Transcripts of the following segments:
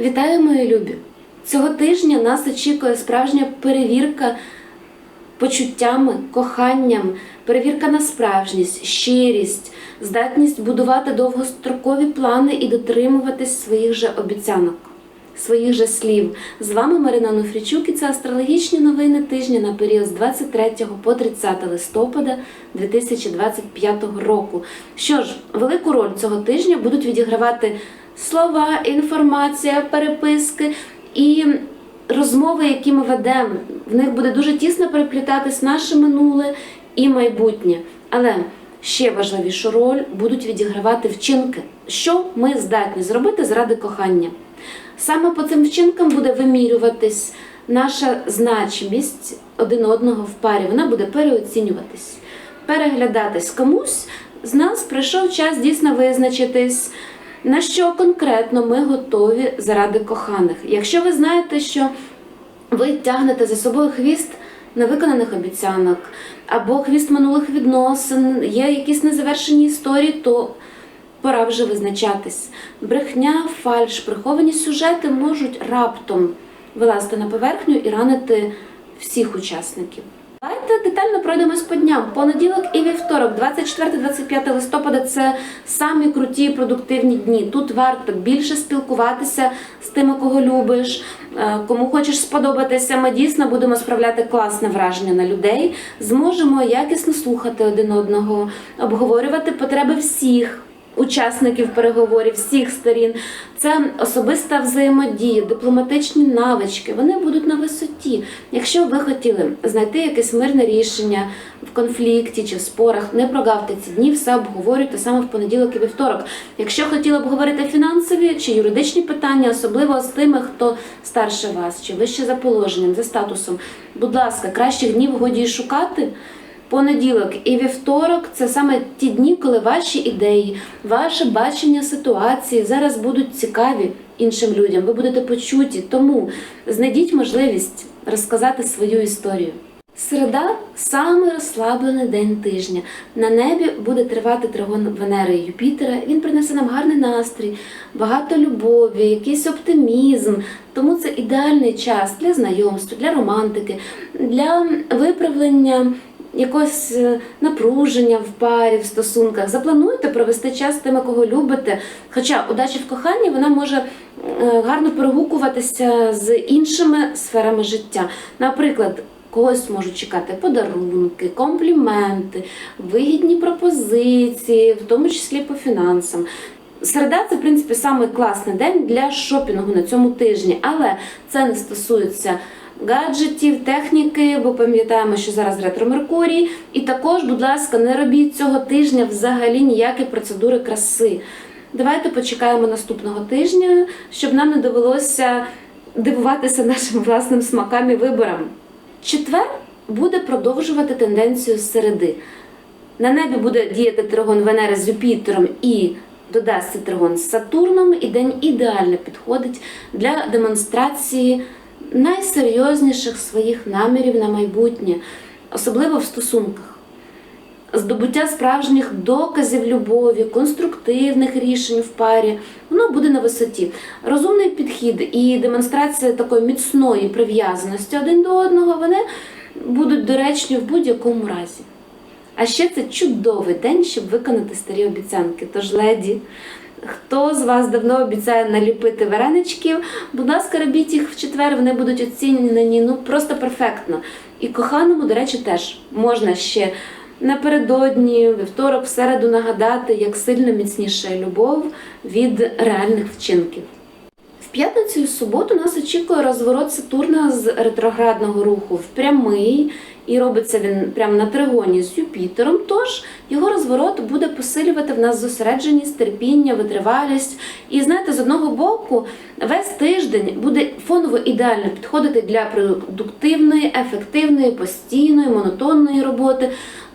Вітаю, мої любі! Цього тижня нас очікує справжня перевірка почуттями, коханням, перевірка на справжність, щирість, здатність будувати довгострокові плани і дотримуватись своїх же обіцянок, своїх же слів. З вами Марина Нуфрічук і це астрологічні новини тижня на період з 23 по 30 листопада 2025 року. Що ж, велику роль цього тижня будуть відігравати слова, інформація, переписки і розмови, які ми ведемо. В них буде дуже тісно переплітатись наше минуле і майбутнє. Але ще важливішу роль будуть відігравати вчинки, що ми здатні зробити заради кохання. Саме по цим вчинкам буде вимірюватись наша значимість один одного в парі. Вона буде переоцінюватись, переглядатись комусь. З нас прийшов час дійсно визначитись, на що конкретно ми готові заради коханих. Якщо ви знаєте, що ви тягнете за собою хвіст невиконаних обіцянок або хвіст минулих відносин, є якісь незавершені історії, то пора вже визначатись. Брехня, фальш, приховані сюжети можуть раптом вилазити на поверхню і ранити всіх учасників. Давайте детально пройдемось по дням. Понеділок і вівторок, 24-25 листопада це самі круті продуктивні дні. Тут варто більше спілкуватися з тими, кого любиш, е, кому хочеш сподобатися. Ми дійсно будемо справляти класне враження на людей. Зможемо якісно слухати один одного, обговорювати потреби всіх. Учасників переговорів всіх сторін це особиста взаємодія, дипломатичні навички. Вони будуть на висоті. Якщо ви хотіли знайти якесь мирне рішення в конфлікті чи в спорах, не прогавте ці дні, все обговорюйте саме в понеділок і вівторок. Якщо хотіли обговорити фінансові чи юридичні питання, особливо з тими, хто старше вас чи вище за положенням, за статусом, будь ласка, кращих днів годі шукати. Понеділок і вівторок це саме ті дні, коли ваші ідеї, ваше бачення ситуації зараз будуть цікаві іншим людям. Ви будете почуті. Тому знайдіть можливість розказати свою історію. Середа самий розслаблений день тижня. На небі буде тривати тригон Венери і Юпітера. Він принесе нам гарний настрій, багато любові, якийсь оптимізм. Тому це ідеальний час для знайомств, для романтики, для виправлення якогось е, напруження в парі, в стосунках. Заплануйте провести час з тими, кого любите. Хоча удача в коханні вона може е, гарно перегукуватися з іншими сферами життя. Наприклад, когось можуть чекати подарунки, компліменти, вигідні пропозиції, в тому числі по фінансам. Середа це, в принципі, самий класний день для шопінгу на цьому тижні, але це не стосується гаджетів, техніки, бо пам'ятаємо, що зараз ретро Меркурій. І також, будь ласка, не робіть цього тижня взагалі ніякі процедури краси. Давайте почекаємо наступного тижня, щоб нам не довелося дивуватися нашим власним смакам і виборам. Четвер буде продовжувати тенденцію середи. На небі буде діяти тригон Венери з Юпітером і додасться тригон з Сатурном, і день ідеально підходить для демонстрації найсерйозніших своїх намірів на майбутнє, особливо в стосунках. Здобуття справжніх доказів любові, конструктивних рішень в парі, воно буде на висоті. Розумний підхід і демонстрація такої міцної прив'язаності один до одного, вони будуть доречні в будь-якому разі. А ще це чудовий день, щоб виконати старі обіцянки. Тож, леді, хто з вас давно обіцяє наліпити вареничків, будь ласка, робіть їх в четвер, вони будуть оцінені ну просто перфектно. І коханому, до речі, теж можна ще напередодні, вівторок, в середу нагадати, як сильно міцніша любов від реальних вчинків. В п'ятницю і суботу нас очікує розворот Сатурна з ретроградного руху в прямий, і робиться він прямо на тригоні з Юпітером. Тож його розворот буде посилювати в нас зосередженість, терпіння, витривалість. І знаєте, з одного боку, весь тиждень буде фоново ідеально підходити для продуктивної, ефективної, постійної, монотонної роботи.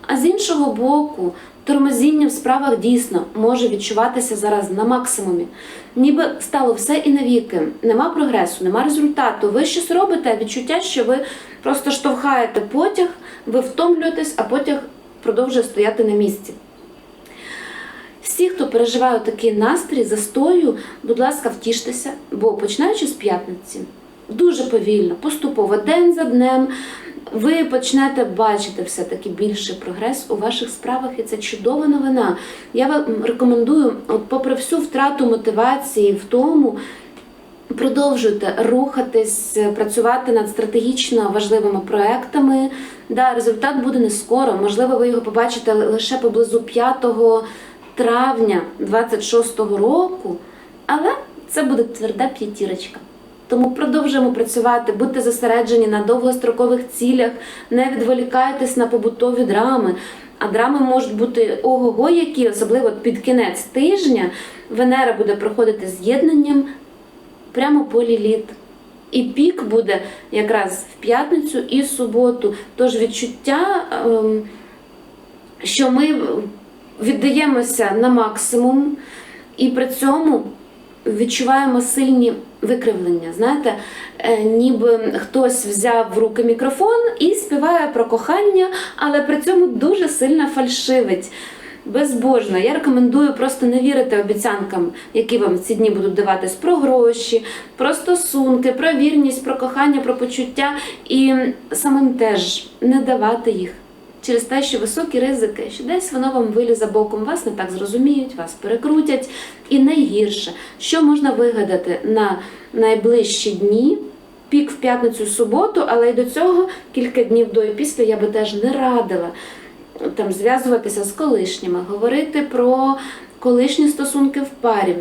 А з іншого боку, тормозіння в справах дійсно може відчуватися зараз на максимумі. Ніби стало все і навіки. Нема прогресу, нема результату. Ви щось робите, відчуття, що ви просто штовхаєте потяг, ви втомлюєтесь, а потяг продовжує стояти на місці. Всі, хто переживає такий настрій застою, будь ласка, втіштеся, бо починаючи з п'ятниці, дуже повільно, поступово, день за днем, ви почнете бачити все-таки більший прогрес у ваших справах, і це чудова новина. Я вам рекомендую, от попри всю втрату мотивації в тому, Продовжуйте рухатись, працювати над стратегічно важливими проектами. Да, результат буде не скоро. Можливо, ви його побачите лише поблизу 5 травня 26-го року, але це буде тверда п'ятірочка. Тому продовжуємо працювати, будьте зосереджені на довгострокових цілях, не відволікайтесь на побутові драми. А драми можуть бути ого-го, які, особливо під кінець тижня, Венера буде проходити з'єднанням прямо по ліліт. І пік буде якраз в п'ятницю і суботу. Тож відчуття, ем, що ми віддаємося на максимум і при цьому відчуваємо сильні викривлення. Знаєте, е, ніби хтось взяв в руки мікрофон і співає про кохання, але при цьому дуже сильно фальшивить. Безбожно, я рекомендую просто не вірити обіцянкам, які вам ці дні будуть даватись про гроші, про стосунки, про вірність, про кохання, про почуття і самим теж не давати їх через те, що високі ризики, що десь воно вам вилізе боком, вас не так зрозуміють, вас перекрутять. І найгірше, що можна вигадати на найближчі дні. Пік в п'ятницю суботу, але й до цього кілька днів до і після я би теж не радила там зв'язуватися з колишніми, говорити про колишні стосунки в парі,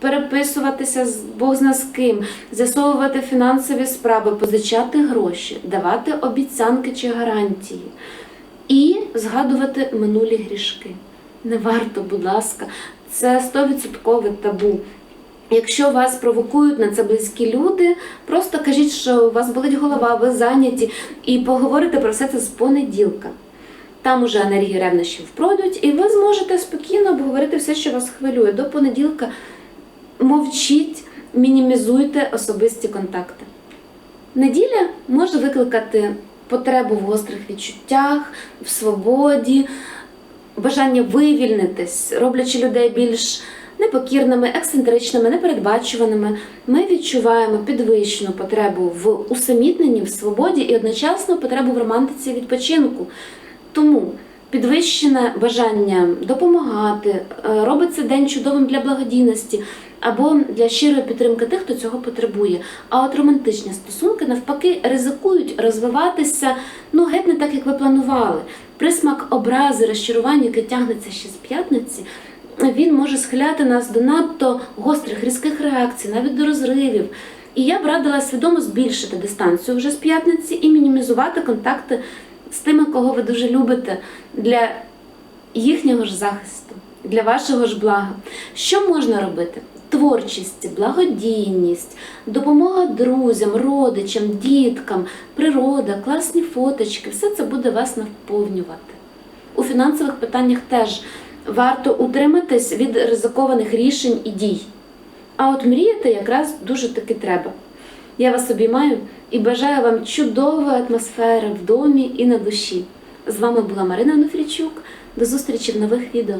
переписуватися з Бог зна з ким, з'ясовувати фінансові справи, позичати гроші, давати обіцянки чи гарантії і згадувати минулі грішки. Не варто, будь ласка, це 100% табу. Якщо вас провокують на це близькі люди, просто кажіть, що у вас болить голова, ви зайняті, і поговорите про все це з понеділка. Там уже енергії ревнощів пройдуть, і ви зможете спокійно обговорити все, що вас хвилює. До понеділка мовчіть, мінімізуйте особисті контакти. Неділя може викликати потребу в гострих відчуттях, в свободі, бажання вивільнитись, роблячи людей більш непокірними, ексцентричними, непередбачуваними. Ми відчуваємо підвищену потребу в усамітненні, в свободі і одночасно потребу в романтиці відпочинку. Тому підвищене бажання допомагати е, робить цей день чудовим для благодійності або для щирої підтримки тих, хто цього потребує. А от романтичні стосунки навпаки ризикують розвиватися ну геть не так, як ви планували. Присмак образи, розчарування, яке тягнеться ще з п'ятниці. Він може схиляти нас до надто гострих різких реакцій, навіть до розривів. І я б радила свідомо збільшити дистанцію вже з п'ятниці і мінімізувати контакти з тими, кого ви дуже любите, для їхнього ж захисту, для вашого ж блага. Що можна робити? Творчість, благодійність, допомога друзям, родичам, діткам, природа, класні фоточки все це буде вас наповнювати. У фінансових питаннях теж варто утриматись від ризикованих рішень і дій. А от мріяти якраз дуже таки треба. Я вас обіймаю і бажаю вам чудової атмосфери в домі і на душі. З вами була Марина Онуфрічук. До зустрічі в нових відео.